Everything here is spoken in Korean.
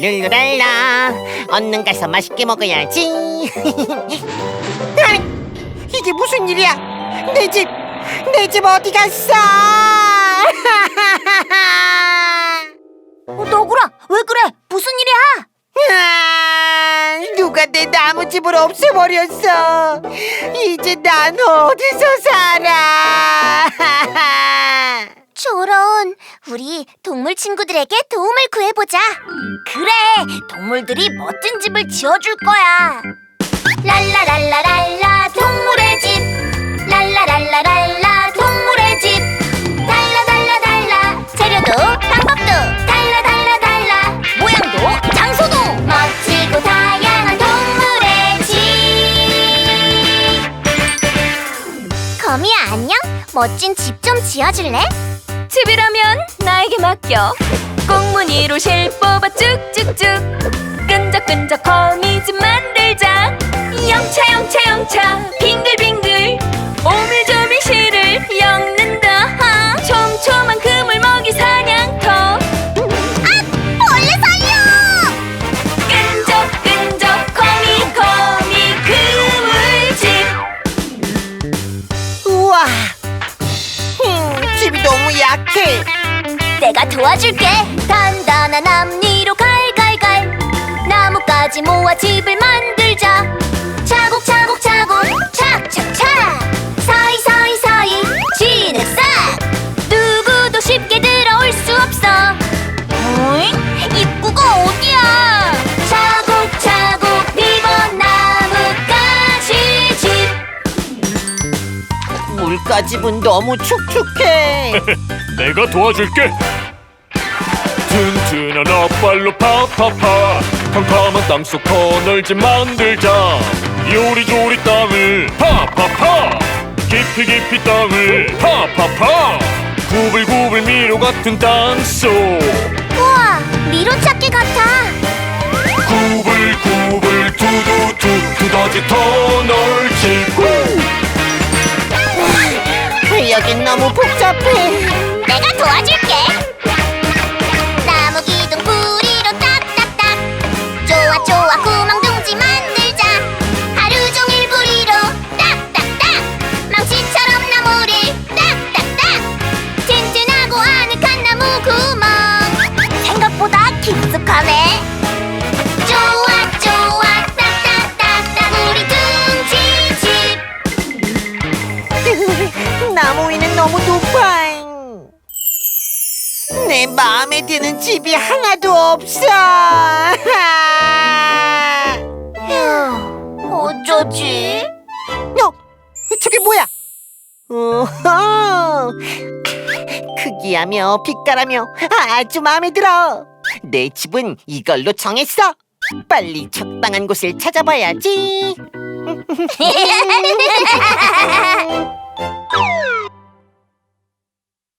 룰루랄라. 얼른 가서 맛있게 먹어야지. 아니 이게 무슨 일이야? 내 집 내 집 어디 갔어? 어, 너구라 왜 그래? 무슨 일이야? 아, 누가 내 나무집을 없애버렸어? 이제 난 어디서 살아 저런 우리 동물 친구들에게 도움을 구해보자. 그래 동물들이 멋진 집을 지어줄 거야. 랄라랄라랄라 동물의 집. 랄라랄라랄라 동물의 집. 달라 달라 달라 재료도 방법도. 달라 달라 달라 모양도 장소도. 멋지고 다양한 동물의 집. 거미야 안녕? 멋진 집 좀 지어줄래? 집이라면 나에게 맡겨. 꽁무니로 실 뽑아 쭉쭉쭉. 끈적끈적 거미집 만들자. 영차 영차 영차 약해 내가 도와줄게. 단단한 앞니로 갈갈갈. 나뭇가지 모아 집을 만들 물가집은 너무 축축해. 내가 도와줄게. 튼튼한 앞발로 파파파. 캄캄한 땅속 터널 집 만들자. 요리조리 땅을 파파파. 깊이 깊이 땅을 파파파. 구불구불 미로 같은 땅속. 우와 미로찾기 같아. 구불구불 두두두 두더지 터널 너 나무 위는 너무 높아 내 마음에 드는 집이 하나도 없어 어쩌지? 어? 저게 뭐야? 크기하며 빛깔하며 아주 마음에 들어 내 집은 이걸로 정했어 빨리 적당한 곳을 찾아봐야지